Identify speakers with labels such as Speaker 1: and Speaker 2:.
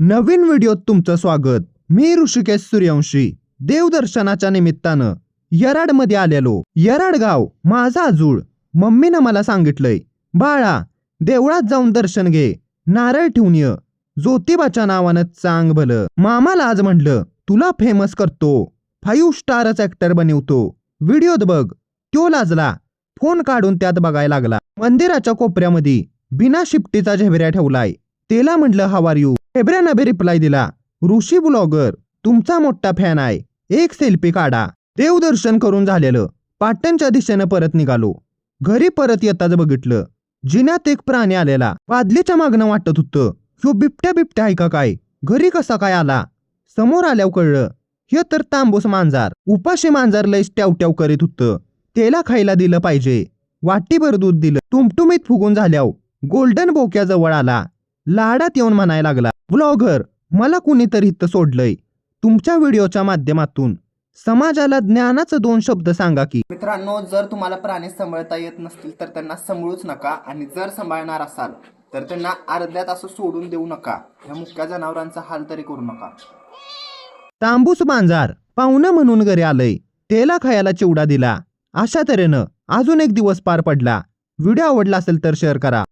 Speaker 1: नवीन व्हिडिओत तुमचं स्वागत. मी ऋषिकेश सूर्यवंशी. देवदर्शनाच्या निमित्तानं यराडमध्ये आलेलो. यराड गाव माझा आजूळ. मम्मीनं मला सांगितलंय बाळा देवळात जाऊन दर्शन घे. नारळ ठेवून ये. ज्योतिबाच्या नावानं चांग भलं. मामाला आज म्हटलं तुला फेमस करतो. फाईव्ह स्टारच ऍक्टर बनवतो. व्हिडिओत बघ. त्यो लाजला. फोन काढून त्यात बघायला लागला. मंदिराच्या कोपऱ्यामध्ये बिना शिफ्टीचा झेबऱ्या ठेवलाय. तेला म्हटलं हवार यू झेबऱ्यानं रिप्लाय दिला ऋषी ब्लॉगर तुमचा मोठा फॅन आहे. एक सेल्फी काढा. देवदर्शन करून झालेलं. पाटणच्या दिशेनं परत निघालो. घरी परत येताच बघितलं. जिन्यात एक प्राणी आलेला. वादलीच्या मागणं वाटत होतं ह्यो बिबट्या बिबट्या आहे का काय? घरी कसा काय आला? समोर आल्यावर कळलं हे तर तांबूस मांजार. उपाशी मांजार लयच ट्यावट्याव करीत होतं. त्याला खायला दिलं पाहिजे. वाटीभर दूध दिलं. टुमटुमीत फुगून झाल्यावर गोल्डन बोक्याजवळ आला. लाडात येऊन म्हणायला लागला ब्लॉगर मला कुणीतरी इथं सोडलंय. तुमच्या व्हिडिओच्या माध्यमातून समाजाला ज्ञानाचं दोन शब्द सांगा की.
Speaker 2: मित्रांनो जर तुम्हाला प्राणी सांभाळता येत नसतील तर त्यांना सांभाळूच नका आणि जर सांभाळणार असाल तर त्यांना अर्ध्यात असं सोडून देऊ नका. ह्या मुक्या जनावरांचा हाल तरी करू नका.
Speaker 1: तांबूस मांजार पाहुणं म्हणून घरी आलंय. त्याला खायला चिवडा दिला. अशा तऱ्हेनं अजून एक दिवस पार पडला. व्हिडिओ आवडला असेल तर शेअर करा.